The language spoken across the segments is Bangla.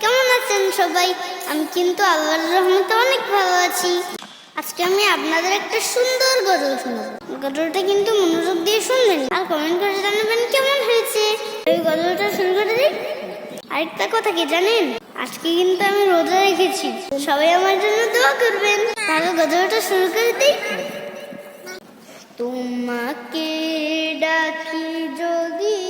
কেমন আছেন সবাই? আমি কিন্তু অনেক ভালো আছি। আজকে আমি আপনাদের একটা সুন্দর কিন্তু মনোযোগ দিয়ে আর কমেন্ট করে জানাবেন কেমন হয়েছে। গজলটা শুরু করে আরেকটা কথা কি জানেন? আজকে কিন্তু আমি রোজা রেখেছি। সবাই আমার জন্য দোয়া করবেন। তাহলে গজলটা শুরু করে দিই। তোমাকে ডাকি যদি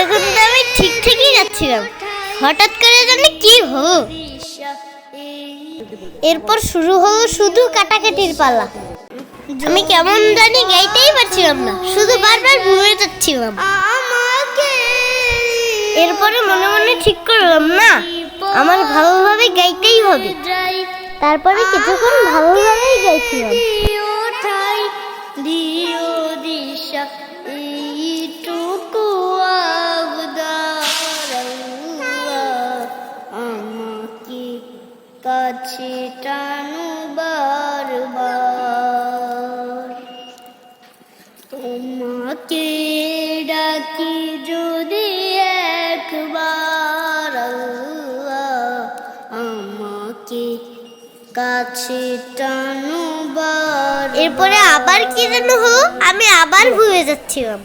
এতক্ষণ তো আমি ঠিক ঠিকই যাচ্ছিলাম। হঠাৎ করে জানি কি হলো। এরপর শুরু হলো শুধু কাটাকাটির পালা। আমি কেমন জানি গাইতেই পারছিলাম না, শুধু বারবার ভুলে যাচ্ছিলাম। এরপরে মনে মনে ঠিক করলাম, না, আমার ভালোভাবে গাইতেই হবে। তারপরে কিছুক্ষণ ভালোভাবেই গাইছিলাম। দিও দিশা কাছে টানো বারবার। তোমাকে ডাকি যদি একবার আমাকে কাছে টানো এরপরে আবার কি হলো? আমি আবার ভুলে যাচ্ছিলাম।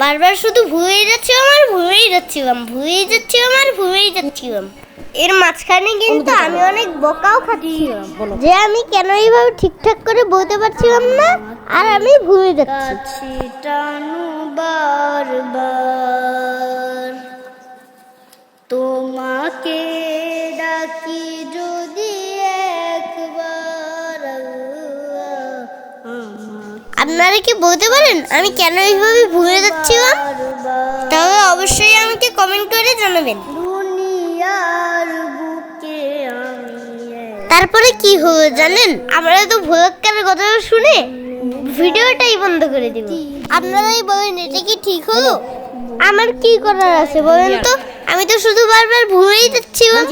বারবার শুধু ভুয়ে যাচ্ছিলাম আর ভুয়েই যাচ্ছিলাম ভুয়েই যাচ্ছিলাম আর ভুয়েই যাচ্ছিলাম। এর মাঝখানে কিন্তু আমি অনেক বোকাও খাচ্ছিলাম। যে আমি কেন এইভাবে ঠিকঠাক করে বলতে পারছিলাম না আর আমি ভুয়ে যাচ্ছি। বারবার। আপনারা কি বলতে পারেন? আমি কেন এইভাবে ভুলে যাচ্ছিলাম তাহলে অবশ্যই আমাকে কমেন্ট করে জানাবেন। তারপরে কি হলো জানেন? আমরা তো ভুলক্কারের কথা শুনে ভিডিওটাই বন্ধ করে দিব। আপনারাই বলেন এটা কি ঠিক হলো? আমার কি করার আছে বলেন তো? আমি তো শুধু বারবার ভুলেই যাচ্ছিলাম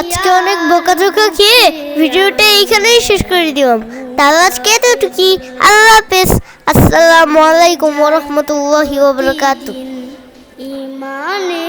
আজকে অনেক বোকা চোখা খেয়ে ভিডিওটা এইখানেই শেষ করে দিলাম। তাহলে আজকে এতটুকি আল্লাহ হাফেজ আসসালামু আলাইকুম ওয়া রাহমাতুল্লাহি ওয়া বারাকাতুহু ইমানে